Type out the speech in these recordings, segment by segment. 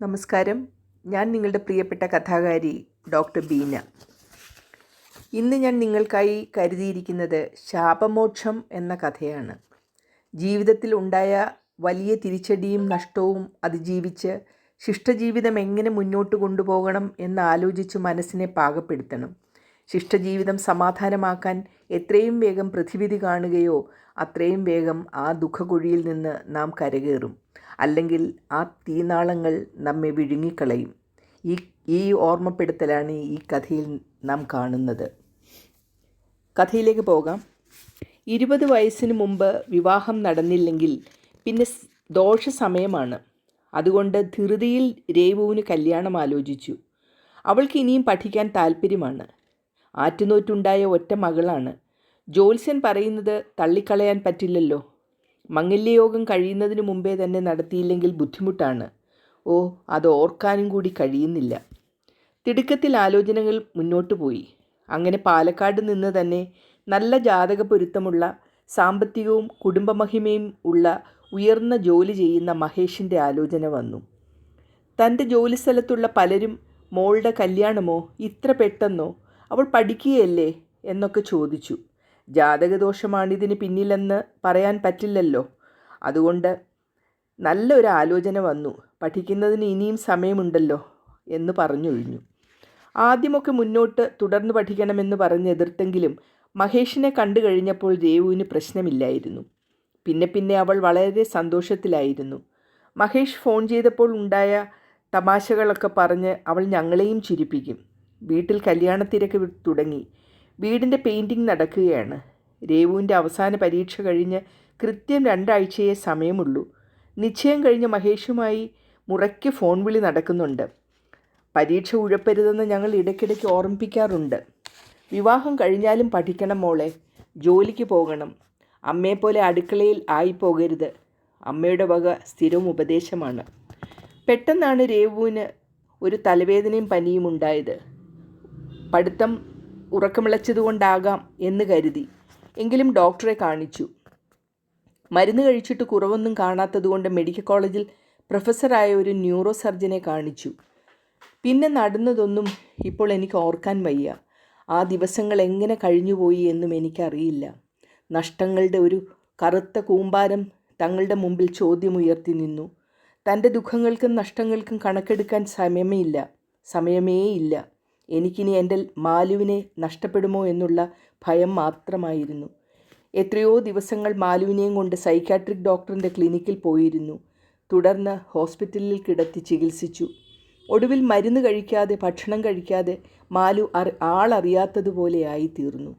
നമസ്കാരം. ഞാൻ നിങ്ങളുടെ പ്രിയപ്പെട്ട കഥാകാരി ഡോക്ടർ ബീന. ഇന്ന് ഞാൻ നിങ്ങൾക്കായി കരുതിയിരിക്കുന്നത് ശാപമോക്ഷം എന്ന കഥയാണ്. ജീവിതത്തിൽ ഉണ്ടായ വലിയ തിരിച്ചടിയും നഷ്ടവും അതിജീവിച്ച് ശിഷ്ടജീവിതം എങ്ങനെ മുന്നോട്ട് കൊണ്ടുപോകണം എന്ന് ആലോചിച്ച് മനസ്സിനെ പാകപ്പെടുത്തണം. ശിഷ്ടജീവിതം സമാധാനമാക്കാൻ എത്രയും വേഗം പ്രതിവിധി കാണുകയോ അത്രയും വേഗം ആ ദുഃഖകുഴിയിൽ നിന്ന് നാം കരകയറും. അല്ലെങ്കിൽ ആ തീനാളങ്ങൾ നമ്മെ വിഴുങ്ങിക്കളയും. ഈ ഈ ഓർമ്മപ്പെടുത്തലാണ് ഈ കഥയിൽ നാം കാണുന്നത്. കഥയിലേക്ക് പോകാം. ഇരുപത് വയസ്സിന് മുമ്പ് വിവാഹം നടന്നില്ലെങ്കിൽ പിന്നെ ദോഷ സമയമാണ് അതുകൊണ്ട് ധൃതിയിൽ രേവുവിന് കല്യാണം ആലോചിച്ചു. അവൾക്ക് ഇനിയും പഠിക്കാൻ താല്പര്യമാണ് ആറ്റുനോറ്റുണ്ടായ ഒറ്റ മകളാണ്. ജ്യോത്സ്യൻ പറയുന്നത് തള്ളിക്കളയാൻ പറ്റില്ലല്ലോ. മംഗല്യയോഗം കഴിയുന്നതിന് മുമ്പേ തന്നെ നടത്തിയില്ലെങ്കിൽ ബുദ്ധിമുട്ടാണ്. ഓ അത് ഓർക്കാനും കൂടി കഴിയുന്നില്ല. തിടുക്കത്തിൽ ആലോചനകൾ മുന്നോട്ട് പോയി. അങ്ങനെ പാലക്കാട് നിന്ന് തന്നെ നല്ല ജാതക പൊരുത്തമുള്ള സാമ്പത്തികവും കുടുംബമഹിമയും ഉള്ള ഉയർന്ന ജോലി ചെയ്യുന്ന മഹേഷിന്റെ ആലോചന വന്നു. തന്റെ ജോലിസ്ഥലത്തുള്ള പലരും മോളുടെ കല്യാണമോ? ഇത്ര പെട്ടെന്നോ? അവൾ പഠിക്കുകയല്ലേ? എന്നൊക്കെ ചോദിച്ചു. ജാതകദോഷമാണിതിന് പിന്നിലെന്ന് പറയാൻ പറ്റില്ലല്ലോ. അതുകൊണ്ട് നല്ലൊരു ആലോചന വന്നു. പഠിക്കുന്നതിന് ഇനിയും സമയമുണ്ടല്ലോ എന്ന് പറഞ്ഞൊഴിഞ്ഞു. ആദ്യമൊക്കെ മുന്നോട്ട് തുടർന്ന് പഠിക്കണമെന്ന് പറഞ്ഞ് എതിർത്തെങ്കിലും മഹേഷിനെ കണ്ടു കഴിഞ്ഞപ്പോൾ രേവുവിന് പ്രശ്നമില്ലായിരുന്നു. പിന്നെ പിന്നെ അവൾ വളരെ സന്തോഷത്തിലായിരുന്നു. മഹേഷ് ഫോൺ ചെയ്തപ്പോൾ ഉണ്ടായ തമാശകളൊക്കെ പറഞ്ഞ് അവൾ ഞങ്ങളെയും ചിരിപ്പിക്കും. വീട്ടിൽ കല്യാണത്തിരക്ക് തുടങ്ങി. വീടിന്റെ പെയിന്റിങ് നടക്കുകയാണ്. രേവുവിന്റെ അവസാന പരീക്ഷ കഴിഞ്ഞ് കൃത്യം രണ്ടാഴ്ചയെ സമയമുള്ളൂ. നിശ്ചയം കഴിഞ്ഞ് മഹേഷുമായി മുറയ്ക്ക് ഫോൺ വിളി നടക്കുന്നുണ്ട്. പരീക്ഷ ഉഴപ്പരുതെന്ന് ഞങ്ങൾ ഇടയ്ക്കിടയ്ക്ക് ഓർമ്മിപ്പിക്കാറുണ്ട്. വിവാഹം കഴിഞ്ഞാലും പഠിക്കണം മോളെ. ജോലിക്ക് പോകണം. അമ്മയെപ്പോലെ അടുക്കളയിൽ ആയിപ്പോകരുത്. അമ്മയുടെ വക സ്ഥിരവും ഉപദേശമാണ്. പെട്ടെന്നാണ് രേവുവിന് ഒരു തലവേദനയും പനിയും ഉണ്ടായത്. പഠിത്തം ഉറക്കമിളച്ചതുകൊണ്ടാകാം എന്ന് കരുതി. എങ്കിലും ഡോക്ടറെ കാണിച്ചു. മരുന്ന് കഴിച്ചിട്ട് കുറവൊന്നും കാണാത്തതുകൊണ്ട് മെഡിക്കൽ കോളേജിൽ പ്രൊഫസറായ ഒരു ന്യൂറോ സർജനെ കാണിച്ചു. പിന്നെ നടന്നതൊന്നും ഇപ്പോൾ എനിക്ക് ഓർക്കാൻ വയ്യ. ആ ദിവസങ്ങൾ എങ്ങനെ കഴിഞ്ഞുപോയി എന്നും എനിക്കറിയില്ല. നഷ്ടങ്ങളുടെ ഒരു കറുത്ത കൂമ്പാരം തങ്ങളുടെ മുമ്പിൽ ചോദ്യമുയർത്തി നിന്നു. തന്റെ ദുഃഖങ്ങൾക്കും നഷ്ടങ്ങൾക്കും കണക്കെടുക്കാൻ സമയമേ ഇല്ല. സമയമേ സമയമേയില്ല. എനിക്കിനി എന്റെ മാലുവിനെ നഷ്ടപ്പെടുമോ എന്നുള്ള ഭയം മാത്രമായിരുന്നു. എത്രയോ ദിവസങ്ങൾ മാലുവിനെയും കൊണ്ട് സൈക്കാട്രിക് ഡോക്ടറിന്റെ ക്ലിനിക്കിൽ പോയിരുന്നു. തുടർന്ന് ഹോസ്പിറ്റലിൽ കിടത്തി ചികിത്സിച്ചു. ഒടുവിൽ മരുന്ന് കഴിക്കാതെ ഭക്ഷണം കഴിക്കാതെ മാലു അറി ആളറിയാത്തതുപോലെയായി തീർന്നു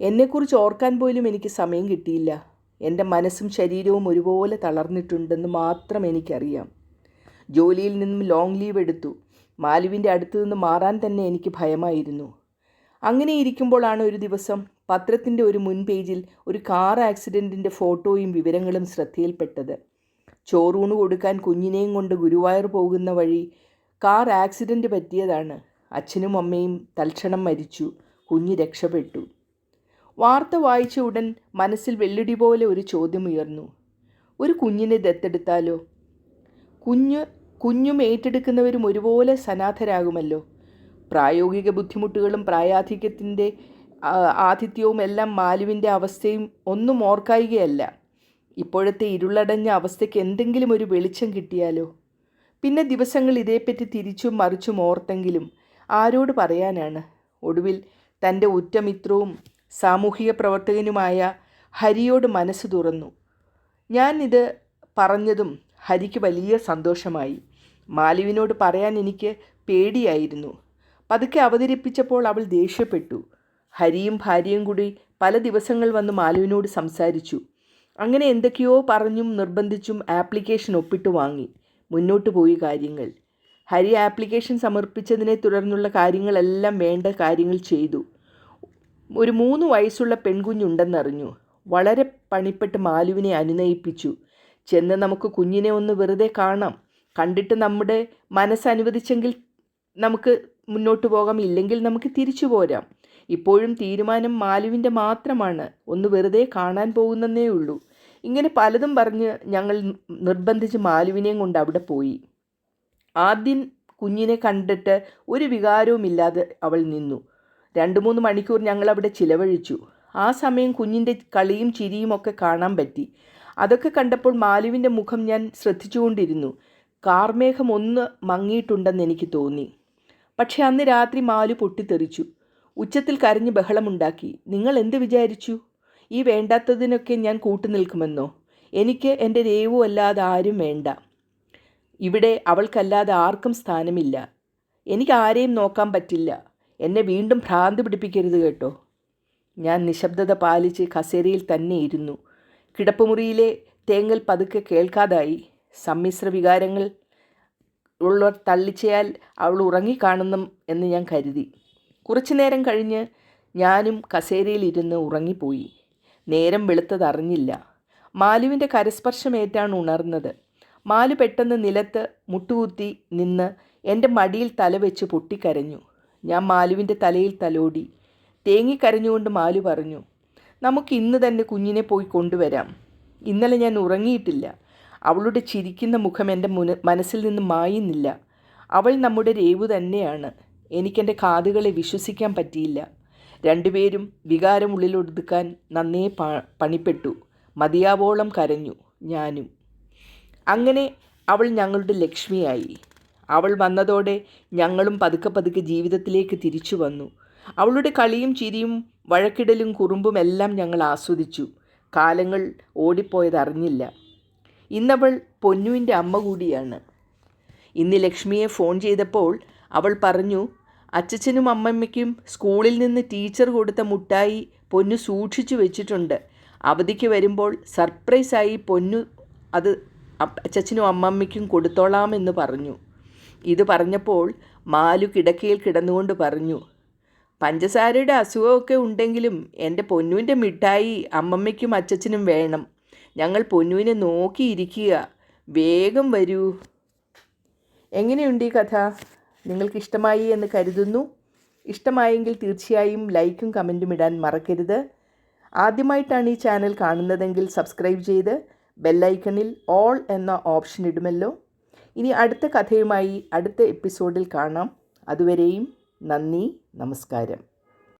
എന്നെക്കുറിച്ച് ഓർക്കാൻ പോലും എനിക്ക് സമയം കിട്ടിയില്ല. എന്റെ മനസ്സും ശരീരവും ഒരുപോലെ തളർന്നിട്ടുണ്ടെന്ന് മാത്രം എനിക്കറിയാം. ജോലിയിൽ നിന്നും ലോങ് ലീവ് എടുത്തു. മാലുവിന്റെ അടുത്ത് നിന്ന് മാറാൻ തന്നെ എനിക്ക് ഭയമായിരുന്നു. അങ്ങനെ ഇരിക്കുമ്പോഴാണ് ഒരു ദിവസം പത്രത്തിന്റെ ഒരു മുൻ പേജിൽ ഒരു കാർ ആക്സിഡന്റിന്റെ ഫോട്ടോയും വിവരങ്ങളും ശ്രദ്ധയിൽപ്പെട്ടത്. ചോറൂണ് കൊടുക്കാൻ കുഞ്ഞിനെയും കൊണ്ട് ഗുരുവായൂർ പോകുന്ന വഴി കാർ ആക്സിഡന്റ് പറ്റിയതാണ്. അച്ഛനും അമ്മയും തൽക്ഷണം മരിച്ചു. കുഞ്ഞ് രക്ഷപ്പെട്ടു. വാർത്ത വായിച്ച ഉടൻ മനസ്സിൽ വെള്ളിടി പോലെ ഒരു ചോദ്യമുയർന്നു. ഒരു കുഞ്ഞിനെ ദത്തെടുത്താലോ? കുഞ്ഞ് കുഞ്ഞും ഏറ്റെടുക്കുന്നവരും ഒരുപോലെ സനാഥരാകുമല്ലോ പ്രായോഗിക ബുദ്ധിമുട്ടുകളും പ്രായാധിക്യത്തിന്റെ ആതിഥ്യവും എല്ലാം മാലുവിന്റെ അവസ്ഥയും ഒന്നും ഓർക്കായികയല്ല. ഇപ്പോഴത്തെ ഇരുളടഞ്ഞ അവസ്ഥയ്ക്ക് എന്തെങ്കിലും ഒരു വെളിച്ചം കിട്ടിയാലോ? പിന്നെ ദിവസങ്ങൾ ഇതേപ്പറ്റി തിരിച്ചും മറിച്ചും ഓർത്തെങ്കിലും ആരോട് പറയാനാണ്? ഒടുവിൽ തന്റെ ഉറ്റമിത്രവും സാമൂഹിക പ്രവർത്തകനുമായ ഹരിയോട് മനസ്സ് തുറന്നു. ഞാൻ ഇത് പറഞ്ഞതും ഹരിക്ക് വലിയ സന്തോഷമായി. മാലുവിനോട് പറയാൻ എനിക്ക് പേടിയായിരുന്നു. പതുക്കെ അവതരിപ്പിച്ചപ്പോൾ അവൾ ദേഷ്യപ്പെട്ടു. ഹരിയും ഭാര്യയും കൂടി പല ദിവസങ്ങൾ വന്ന് മാലുവിനോട് സംസാരിച്ചു. അങ്ങനെ എന്തൊക്കെയോ പറഞ്ഞും നിർബന്ധിച്ചും ആപ്ലിക്കേഷൻ ഒപ്പിട്ട് വാങ്ങി. മുന്നോട്ട് പോയി കാര്യങ്ങൾ. ഹരി ആപ്ലിക്കേഷൻ സമർപ്പിച്ചതിനെ തുടർന്നുള്ള കാര്യങ്ങളെല്ലാം വേണ്ട കാര്യങ്ങൾ ചെയ്തു. ഒരു മൂന്ന് വയസ്സുള്ള പെൺകുഞ്ഞുണ്ടെന്നറിഞ്ഞു. വളരെ പണിപ്പെട്ട് മാലുവിനെ അനുനയിപ്പിച്ചു. ചെന്ന് നമുക്ക് കുഞ്ഞിനെ ഒന്ന് വെറുതെ കാണാം. കണ്ടിട്ട് നമ്മുടെ മനസ്സ് മനസ്സനുവദിച്ചെങ്കിൽ നമുക്ക് മുന്നോട്ട് പോകാം ഇല്ലെങ്കിൽ നമുക്ക് തിരിച്ചു പോരാം. ഇപ്പോഴും തീരുമാനം മാലുവിന്റെ മാത്രമാണ്. ഒന്ന് വെറുതെ കാണാൻ പോകുന്നതേ ഉള്ളൂ. ഇങ്ങനെ പലതും പറഞ്ഞ് ഞങ്ങൾ നിർബന്ധിച്ച് മാലുവിനെയും കൊണ്ട് അവിടെ പോയി. ആദ്യം കുഞ്ഞിനെ കണ്ടിട്ട് ഒരു വികാരവുമില്ലാതെ അവൾ നിന്നു. രണ്ട് മൂന്ന് മണിക്കൂർ ഞങ്ങൾ അവിടെ ചിലവഴിച്ചു. ആ സമയം കുഞ്ഞിന്റെ കളിയും ചിരിയും ഒക്കെ കാണാൻ പറ്റി. അതൊക്കെ കണ്ടപ്പോൾ മാലുവിന്റെ മുഖം ഞാൻ ശ്രദ്ധിച്ചുകൊണ്ടിരുന്നു. കാർമേഘം ഒന്ന് മങ്ങിയിട്ടുണ്ടെന്ന് എനിക്ക് തോന്നി. പക്ഷേ അന്ന് രാത്രി മാലു പൊട്ടിത്തെറിച്ചു. ഉച്ചത്തിൽ കരഞ്ഞ് ബഹളമുണ്ടാക്കി. നിങ്ങൾ എന്ത് വിചാരിച്ചു? ഈ വേണ്ടാത്തതിനൊക്കെ ഞാൻ കൂട്ടുനിൽക്കുമെന്നോ? എനിക്ക് എന്റെ രേവു അല്ലാതെ ആരും വേണ്ട. ഇവിടെ അവൾക്കല്ലാതെ ആർക്കും സ്ഥാനമില്ല. എനിക്ക് ആരെയും നോക്കാൻ പറ്റില്ല. എന്നെ വീണ്ടും ഭ്രാന്ത് പിടിപ്പിക്കരുത് കേട്ടോ. ഞാൻ നിശബ്ദത പാലിച്ച് കസേരയിൽ തന്നെ ഇരുന്നു. കിടപ്പുമുറിയിലെ തേങ്ങൽ പതുക്കെ കേൾക്കാതായി. സമ്മിശ്ര വികാരങ്ങൾ ഉള്ളവർ തള്ളിച്ചയാൽ അവൾ ഉറങ്ങിക്കാണുന്നു എന്ന് ഞാൻ കരുതി. കുറച്ചു നേരം കഴിഞ്ഞ് ഞാനും കസേരയിലിരുന്ന് ഉറങ്ങിപ്പോയി. നേരം വെളുത്തതറിഞ്ഞില്ല മാലുവിന്റെ കരസ്പർശമേറ്റാണ് ഉണർന്നത്. മാലു പെട്ടെന്ന് നിലത്ത് മുട്ടുകുത്തി നിന്ന് എന്റെ മടിയിൽ തല വെച്ച് പൊട്ടിക്കരഞ്ഞു. ഞാൻ മാലുവിന്റെ തലയിൽ തലോടി. തേങ്ങിക്കരഞ്ഞുകൊണ്ട് മാലു പറഞ്ഞു നമുക്ക് ഇന്ന് തന്നെ കുഞ്ഞിനെ പോയി കൊണ്ടുവരാം. ഇന്നലെ ഞാൻ ഉറങ്ങിയിട്ടില്ല. അവളുടെ ചിരിക്കുന്ന മുഖം എന്റെ മുന മനസ്സിൽ നിന്ന് മായുന്നില്ല. അവൾ നമ്മുടെ രേവു തന്നെയാണ്. എനിക്കെന്റെ കാതുകളെ വിശ്വസിക്കാൻ പറ്റിയില്ല. രണ്ടുപേരും വികാരം ഉള്ളിലൊടുക്കാൻ നന്നേ പണിപ്പെട്ടു. മതിയാവോളം കരഞ്ഞു ഞാനും. അങ്ങനെ അവൾ ഞങ്ങളുടെ ലക്ഷ്മിയായി. അവൾ വന്നതോടെ ഞങ്ങളും പതുക്കെ പതുക്കെ ജീവിതത്തിലേക്ക് തിരിച്ചു വന്നു. അവളുടെ കളിയും ചിരിയും വഴക്കിടലും കുറുമ്പും എല്ലാം ഞങ്ങൾ ആസ്വദിച്ചു. കാലങ്ങൾ ഓടിപ്പോയതറിഞ്ഞില്ല. ഇന്നവൾ പൊന്നുവിന്റെ അമ്മ കൂടിയാണ്. ഇന്ന് ലക്ഷ്മിയെ ഫോൺ ചെയ്തപ്പോൾ അവൾ പറഞ്ഞു അച്ചച്ചനും അമ്മമ്മയ്ക്കും സ്കൂളിൽ നിന്ന് ടീച്ചർ കൊടുത്ത മുട്ടായി പൊന്നു സൂക്ഷിച്ചു വെച്ചിട്ടുണ്ട്. അവധിക്ക് വരുമ്പോൾ സർപ്രൈസായി പൊന്നു അത് അച്ചച്ചനും അമ്മമ്മയ്ക്കും കൊടുത്തോളാമെന്ന് പറഞ്ഞു. ഇത് പറഞ്ഞപ്പോൾ മാലു കിടക്കയിൽ കിടന്നുകൊണ്ട് പറഞ്ഞു പഞ്ചസാരയുടെ അസുഖമൊക്കെ ഉണ്ടെങ്കിലും എന്റെ പൊന്നുവിന്റെ മിഠായി അമ്മമ്മയ്ക്കും അച്ചച്ചനും വേണം. ഞങ്ങൾ പൊന്നുവിനെ നോക്കിയിരിക്കുക. വേഗം വരൂ. എങ്ങനെയുണ്ട് ഈ കഥ? നിങ്ങൾക്ക് ഇഷ്ടമായി എന്ന് കരുതുന്നു. ഇഷ്ടമായെങ്കിൽ തീർച്ചയായും ലൈക്കും കമന്റും ഇടാൻ മറക്കരുത്. ആദ്യമായിട്ടാണ് ഈ ചാനൽ കാണുന്നതെങ്കിൽ സബ്സ്ക്രൈബ് ചെയ്ത് ബെല്ലൈക്കണിൽ ഓൾ എന്ന ഓപ്ഷൻ ഇടുമല്ലോ. ഇനി അടുത്ത കഥയുമായി അടുത്ത എപ്പിസോഡിൽ കാണാം. അതുവരെയും നന്ദി നമസ്കാരം.